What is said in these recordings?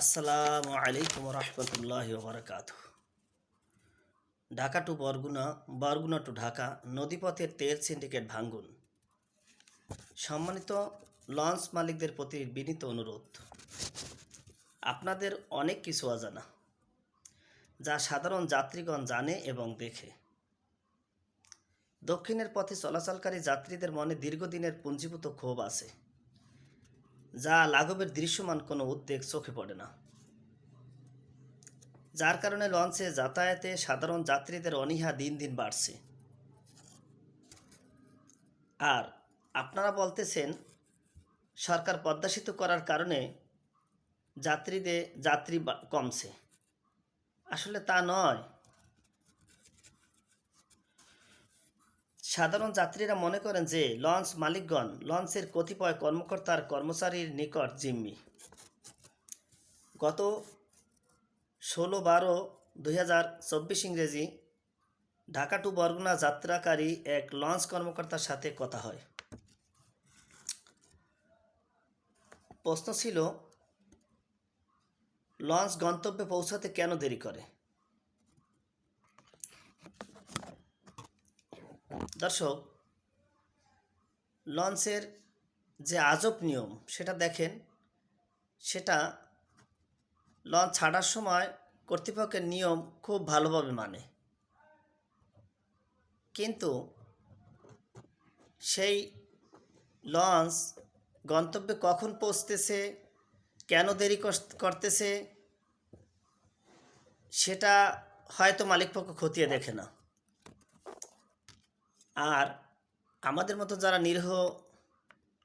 আসসালামু আলাইকুম রহমতুল্লাহ বারকাত ঢাকা টু বরগুনা বরগুনা টু ঢাকা, নদীপথের তেল সিন্ডিকেট ভাঙ্গুন। সম্মানিত লঞ্চ মালিকদের প্রতি বিনীত অনুরোধ, আপনাদের অনেক কিছু অজানা, যা সাধারণ যাত্রীগণ জানে এবং দেখে। দক্ষিণের পথে চলাচলকারী যাত্রীদের মনে দীর্ঘদিনের পুঞ্জীভূত ক্ষোভ আছে। যা লাঘবের দৃশ্যমান কোনো উদ্বেগ চোখে পড়ে না। যার কারণে লঞ্চে যাতায়াতে সাধারণ যাত্রীদের অনীহা দিন দিন বাড়ছে। আর আপনারা বলতেছেন, সরকার পদ্মা সেতু করার কারণে যাত্রীদের যাত্রী কমছে। আসলে তা নয়। সাধারণ যাত্রীরা মনে করেন যে লঞ্চ মালিকগণ, লঞ্চের কতিপয় কর্মকর্তার কর্মচারীর নিকট জিম্মি। গত ষোলো বারো দুই হাজার চব্বিশ ইংরেজি ঢাকা টু বরগুনা যাত্রাকারী এক লঞ্চ কর্মকর্তার সাথে কথা হয়। প্রশ্ন ছিল, লঞ্চ গন্তব্যে পৌঁছাতে কেন দেরি করে? দর্শক, লঞ্চের যে আজব নিয়ম সেটা দেখেন, সেটা লঞ্চ ছাড়ার সময় কর্তৃপক্ষের নিয়ম খুব ভালোভাবে মানে। কিন্তু সেই লঞ্চ গন্তব্যে কখন পৌঁছতেছে, কেন দেরি করতেছে, সেটা হয়তো মালিকপক্ষ খতিয়ে দেখে না। আর আমাদের মতো যারা নিরীহ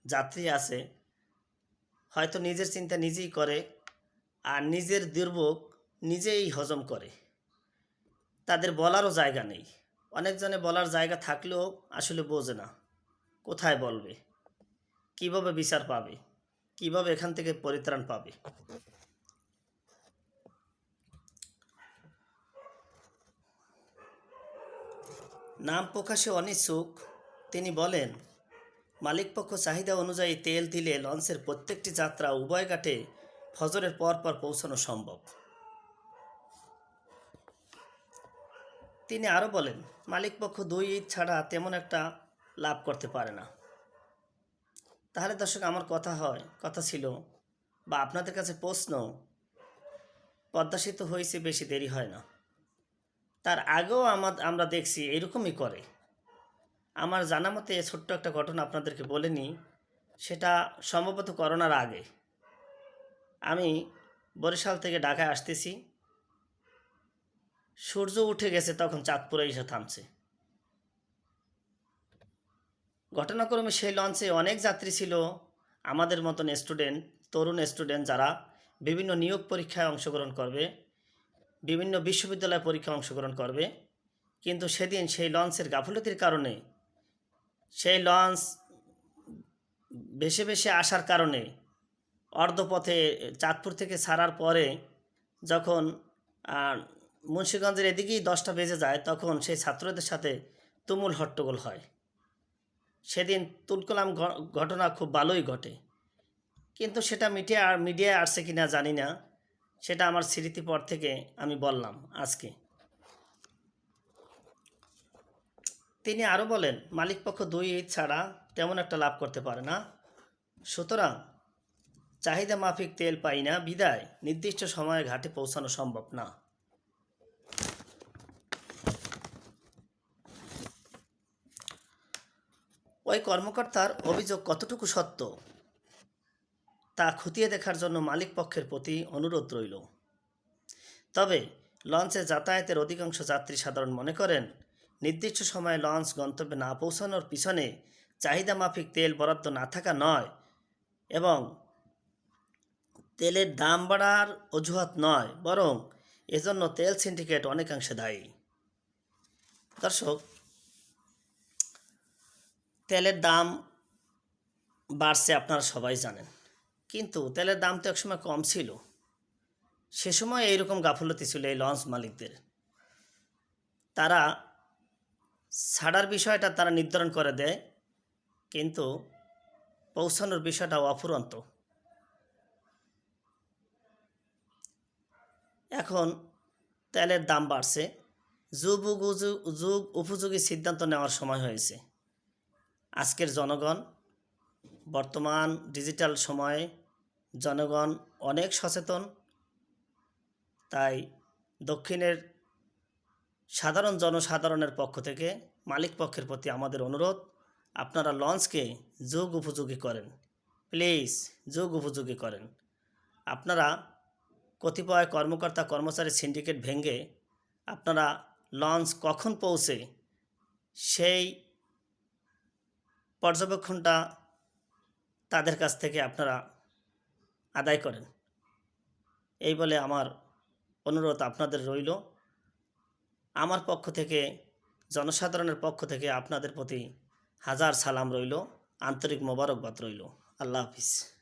যাত্রী আছে, হয়তো নিজের চিন্তা নিজেই করে আর নিজের দুর্ভোগ নিজেই হজম করে। তাদের বলারও জায়গা নেই। অনেকজনে বলার জায়গা থাকলেও আসলে বোঝে না, কোথায় বলবে? কীভাবে বিচার পাবে? কীভাবে এখান থেকে পরিত্রাণ পাবে? নাম প্রকাশে অনিচ্ছুক, তিনি বলেন মালিকপক্ষ চাহিদা অনুযায়ী তেল দিলে লঞ্চের প্রত্যেকটি যাত্রা উভয় ঘাটে ফজরের পর পর পৌঁছানো সম্ভব। তিনি আরও বলেন মালিকপক্ষ দুই ঈদ ছাড়া তেমন একটা লাভ করতে পারে না। তাহলে দর্শক, আমার কথা হয়, কথা ছিল বা আপনাদের কাছে প্রশ্ন, পদ্মা সেতু হয়েছে বেশি দেরি হয় না। তার আগেও আমার আমরা দেখছি এরকমই করে। আমার জানা মতে ছোট্ট একটা ঘটনা আপনাদেরকে বলে নিই সেটা সম্ভবত করোনার আগে। আমি বরিশাল থেকে ঢাকায় আসতেছি। সূর্য উঠে গেছে, তখন চাঁদপুরে এসে থামছে। ঘটনাক্রমে সেই লঞ্চে অনেক যাত্রী ছিল, আমাদের মতন স্টুডেন্ট, তরুণ স্টুডেন্ট যারা বিভিন্ন নিয়োগ পরীক্ষায় অংশগ্রহণ করবে। বিভিন্ন বিশ্ববিদ্যালয় পরীক্ষায় অংশগ্রহণ করবে। কিন্তু সেদিন সেই লঞ্চের গাফলতির কারণে, সেই লঞ্চ ভেসে ভেসে আসার কারণে অর্ধপথে চাঁদপুর থেকে ছাড়ার পরে যখন মুন্সিগঞ্জের এদিকেই দশটা বেজে যায়, তখন সেই ছাত্রদের সাথে তুমুল হট্টগোল হয়। সেদিন তুলকালাম ঘটনা খুব ভালোই ঘটে। কিন্তু সেটা মিডিয়া মিডিয়ায় আসছে কি না জানি না। সেটা আমার স্মৃতি পর থেকে আমি বললাম আজকে। তিনি আরও বলেন মালিকপক্ষ দুই ঈদ ছাড়া তেমন একটা লাভ করতে পারে না। সুতরাং চাহিদা মাফিক তেল পাই না, বিদায়, নির্দিষ্ট সময়ে ঘাটে পৌঁছানো সম্ভব না। ওই কর্মকর্তার অভিযোগ কতটুকু সত্য? তা খতিয়ে দেখার জন্য মালিক পক্ষের প্রতি অনুরোধ রইল। তবে লঞ্চে যাতায়াতের অধিকাংশ যাত্রী সাধারণ মনে করেন, নির্দিষ্ট সময়ে লঞ্চ গন্তব্যে না পৌঁছানোর পিছনে চাহিদা মাফিক তেল বরাদ্দ না থাকা নয় এবং তেলের দাম বাড়ার অজুহাত নয়, বরং এজন্য তেল সিন্ডিকেট অনেকাংশে দায়ী। দর্শক, তেলের দাম বাড়ছে আপনারা সবাই জানেন। কিন্তু তেলের দাম তো একসময় কম ছিল। সে সময় এইরকম গাফলতি ছিল এই লঞ্চ মালিকদের। তারা ছাড়ার বিষয়টা তারা নির্ধারণ করে দেয়, কিন্তু পৌঁছানোর বিষয়টা অফুরন্ত। এখন তেলের দাম বাড়ছে। যুগ যুগ উপযোগী সিদ্ধান্ত নেওয়ার সময় হয়েছে। আজকের জনগণ বর্তমান ডিজিটাল সময়ে জনগণ অনেক সচেতন। তাই দক্ষিণের সাধারণ জনসাধারণের পক্ষ থেকে মালিক পক্ষের প্রতি আমাদের অনুরোধ, আপনারা লঞ্চকে যোগ উপযোগী করেন। প্লিজ, যোগ উপযোগী করেন। আপনারা কতিপয় কর্মকর্তা, কর্মচারী, সিন্ডিকেট ভেঙে আপনারা লঞ্চ কখন পৌঁছে সেই পর্যবেক্ষণটা তাদের কাছ থেকে আপনারা আদায় করেন। এই বলে আমার অনুরোধ আপনাদের রইল। আমার পক্ষ থেকে, জনসাধারণের পক্ষ থেকে আপনাদের প্রতি হাজার সালাম রইল। আন্তরিক মোবারকবাদ রইল। আল্লাহ হাফিজ।